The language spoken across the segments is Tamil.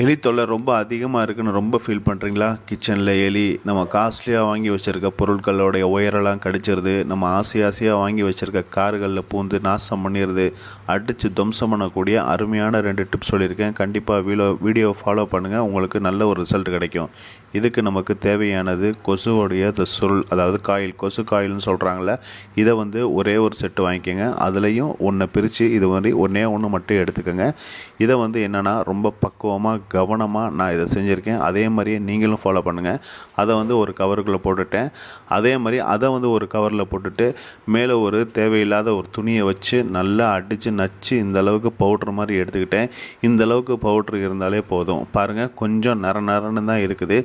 எலி தொல்லை ரொம்ப அதிகமாக இருக்குன்னு ரொம்ப ஃபீல் பண்ணுறீங்களா கிச்சனில் எலி நம்ம காஸ்ட்லியாக வாங்கி வச்சுருக்க பொருட்களோடைய உயரெல்லாம் கடிச்சிருது. நம்ம ஆசை ஆசையாக வாங்கி வச்சுருக்க கார்களில் பூந்து நாசம் பண்ணிடுது அடித்து துவம்சம் பண்ணக்கூடிய அருமையான ரெண்டு டிப்ஸ் சொல்லியிருக்கேன். கண்டிப்பாக வீடியோ வீடியோ ஃபாலோ பண்ணுங்கள் உங்களுக்கு நல்ல ஒரு ரிசல்ட் கிடைக்கும். இதுக்கு நமக்கு தேவையானது கொசுவோடைய இந்த சுருள் அதாவது காயில் கொசு காயில்னு சொல்கிறாங்களே இதை வந்து ஒரே ஒரு செட்டு வாங்கிக்கோங்க. அதுலேயும் ஒன்றை பிரித்து இது மாதிரி ஒன்றே ஒன்று மட்டும் எடுத்துக்கோங்க. இதை வந்து என்னென்னா ரொம்ப பக்குவமாக கவனமாக நான் இதை செஞ்சுருக்கேன். அதே மாதிரியே நீங்களும் ஃபாலோ பண்ணுங்கள் அதை வந்து ஒரு கவருக்குள்ளே போட்டுட்டேன். அதே மாதிரி அதை வந்து ஒரு கவரில் போட்டுட்டு மேலே ஒரு தேவையில்லாத ஒரு துணியை வச்சு நல்லா அடித்து நச்சு இந்த அளவுக்கு பவுட்ரு மாதிரி எடுத்துக்கிட்டேன். இந்த அளவுக்கு பவுட்ரு இருந்தாலே போதும். பாருங்கள் கொஞ்சம் நர நரன்னு தான் இருக்குது.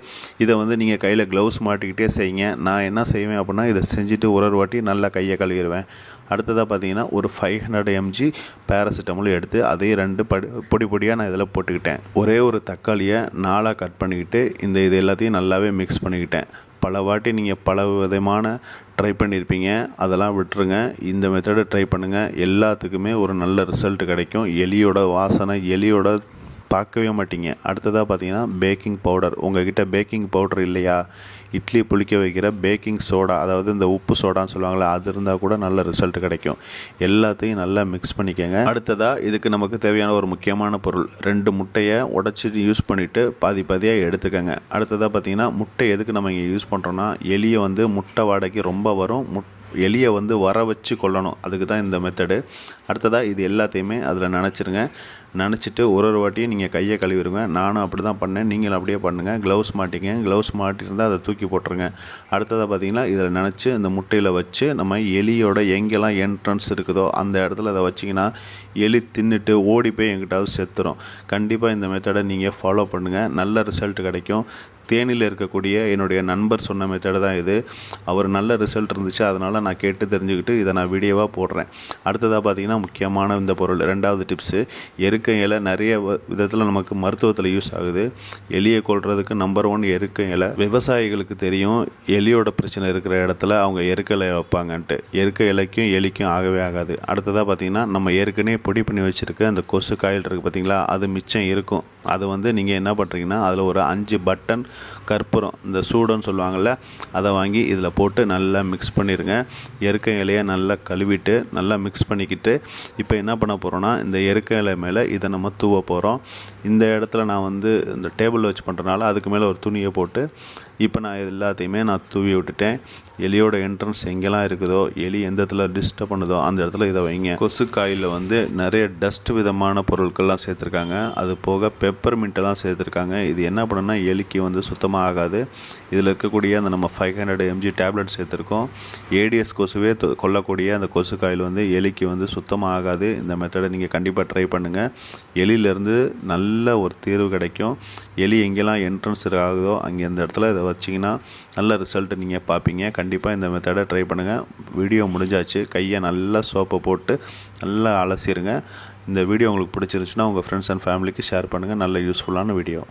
இதை வந்து நீங்கள் கையில் க்ளவுஸ் மாட்டிக்கிட்டே செய்யுங்க. நான் என்ன செய்வேன் அப்படின்னா இதை செஞ்சுட்டு ஒரு ஒரு வாட்டி நல்லா கையை கழுவிடுவேன். அடுத்ததாக பார்த்தீங்கன்னா ஒரு ஃபைவ் ஹண்ட்ரட் எம்ஜி பேராசிட்டமால் எடுத்து அதே ரெண்டு படி பொடி பொடியாக நான் இதில் போட்டுக்கிட்டேன். ஒரே ஒரு ஒரு தக்காளியை நாளாக கட் பண்ணிக்கிட்டு இந்த இது எல்லாத்தையும் நல்லாவே மிக்ஸ் பண்ணிக்கிட்டேன். பல வாட்டி நீங்கள் பல விதமான ட்ரை பண்ணியிருப்பீங்க அதெல்லாம் விட்டுருங்க. இந்த மெத்தடை ட்ரை பண்ணுங்கள் எல்லாத்துக்குமே ஒரு நல்ல ரிசல்ட் கிடைக்கும். எலியோட வாசனை எலியோட பார்க்கவே மாட்டீங்க. அடுத்ததாக பார்த்தீங்கன்னா பேக்கிங் பவுடர் உங்ககிட்ட பேக்கிங் பவுடர் இல்லையா? இட்லி புளிக்க வைக்கிற பேக்கிங் சோடா அதாவது இந்த உப்பு சோடான்னு சொல்லுவாங்களே அது இருந்தால் கூட நல்ல ரிசல்ட் கிடைக்கும். எல்லாத்தையும் நல்லா மிக்ஸ் பண்ணிக்கோங்க. அடுத்ததாக இதுக்கு நமக்கு தேவையான ஒரு முக்கியமான பொருள். ரெண்டு முட்டையை உடச்சி யூஸ் பண்ணிவிட்டு பாதி பாதியாக எடுத்துக்கோங்க. அடுத்ததாக பார்த்தீங்கன்னா முட்டை எதுக்கு நம்ம இங்கே யூஸ் பண்ணுறோன்னா எலியை வந்து முட்டை வாடகைக்கு ரொம்ப வரும். முட் எலியை வந்து வர வச்சு கொல்லணும். அதுக்கு தான் இந்த மெத்தடு அடுத்ததாக இது எல்லாத்தையுமே அதில் நினச்சிருங்க. நினச்சிட்டு ஒரு ஒரு வாட்டியும் நீங்கள் கையை கழுவிடுங்க. நானும் அப்படி தான் பண்ணேன். நீங்களும் அப்படியே பண்ணுங்கள் க்ளவுஸ் மாட்டிங்க க்ளவுஸ் மாட்டியிருந்தால் அதை தூக்கி போட்டுருங்க. அடுத்ததாக பார்த்தீங்கன்னா இதில் நினச்சி இந்த முட்டையில் வச்சு நம்ம எலியோட எங்கெல்லாம் என்ட்ரன்ஸ் இருக்குதோ அந்த இடத்துல அதை வச்சிங்கன்னா எலி தின்னுட்டு ஓடி போய் எங்கிட்டாவது செத்துரும். கண்டிப்பாக இந்த மெத்தடை நீங்கள் ஃபாலோ பண்ணுங்கள் நல்ல ரிசல்ட் கிடைக்கும். தேனியில் இருக்கக்கூடிய என்னுடைய நண்பர் சொன்ன மெத்தடு தான் இது. அவர் நல்ல ரிசல்ட் இருந்துச்சு. அதனால் நான் கேட்டு தெரிஞ்சுக்கிட்டு இதை நான் வீடியோவாக போடுறேன். அடுத்ததாக பார்த்தீங்கன்னா முக்கியமான இந்த பொருள். ரெண்டாவது டிப்ஸு எருக்க இலை நிறைய விதத்தில் நமக்கு மருத்துவத்தில் யூஸ் ஆகுது. எலியை கொள்றதுக்கு நம்பர் ஒன் எருக்க இலை விவசாயிகளுக்கு தெரியும் எலியோட பிரச்சனை இருக்கிற இடத்துல அவங்க எருக்க இலை வைப்பாங்கன்ட்டு. எருக்க இலைக்கும் எலிக்கும் ஆகவே ஆகாது. அடுத்ததாக பார்த்தீங்கன்னா நம்ம ஏற்கனவே பொடி பண்ணி வச்சுருக்க அந்த கொசு காயில் இருக்குது பார்த்தீங்களா அது மிச்சம் இருக்கும். அது வந்து நீங்கள் என்ன பண்ணுறீங்கன்னா அதில் ஒரு அஞ்சு பட்டன் கற்பூரம் இந்த சூடன்னு சொல்லுவாங்கள்ல அதை வாங்கி இதில் போட்டு நல்லா மிக்ஸ் பண்ணிடுங்க எருக்க இலையை நல்லா கழுவிட்டு நல்லா மிக்ஸ் பண்ணிக்கிட்டு இப்போ என்ன பண்ண போகிறோன்னா இந்த எருக்க இலை மேலே இதை நம்ம தூவ போகிறோம் இந்த இடத்துல நான் வந்து இந்த டேபிள் வச்சு பண்ணுறனால அதுக்கு மேலே ஒரு துணியை போட்டு இப்போ நான் எல்லாத்தையுமே நான் தூவி விட்டுட்டேன். எலியோட என்ட்ரன்ஸ் எங்கெல்லாம் இருக்குதோ எலி எந்த இடத்துல டிஸ்டர்ப் பண்ணுதோ அந்த இடத்துல இதை வைங்க. கொசுக்காயில் வந்து நிறைய டஸ்ட் விதமான பொருட்கள்லாம் சேர்த்துருக்காங்க. அது போக பெப்பர் மின்ட்டெல்லாம் சேர்த்துருக்காங்க. இது என்ன பண்ணுன்னா எலிக்கு வந்து சுத்தமாக ஆகாது. இதில் இருக்கக்கூடிய அந்த நம்ம ஃபைவ் ஹண்ட்ரட் எம்ஜி டேப்லெட் சேர்த்துருக்கோம். ஏடிஎஸ் கொசுவே தொ- கொல்லக்கூடிய அந்த கொசுக்காயில் வந்து எலிக்கு வந்து சுத்தமாக ஆகாது. இந்த மெத்தடை நீங்கள் கண்டிப்பாக ட்ரை பண்ணுங்கள் எலியிலேருந்து நல்ல ஒரு தீர்வு கிடைக்கும். எலி எங்கெல்லாம் என்ட்ரன்ஸ் ஆகுதோ அங்கே அந்த இடத்துல இதை வச்சிங்கன்னா நல்ல ரிசல்ட் நீங்கள் பார்ப்பீங்க. கண்டிப்பாக இந்த மெத்தடை ட்ரை பண்ணுங்கள் வீடியோ முடிஞ்சாச்சு. கையை நல்லா சோப்பை போட்டு நல்லா அலசிடுங்க இந்த வீடியோ உங்களுக்கு பிடிச்சிருந்துச்சுன்னா உங்கள் ஃப்ரெண்ட்ஸ் அண்ட் ஃபேமிலிக்கு ஷேர் பண்ணுங்கள் நல்ல யூஸ்ஃபுல்லான வீடியோ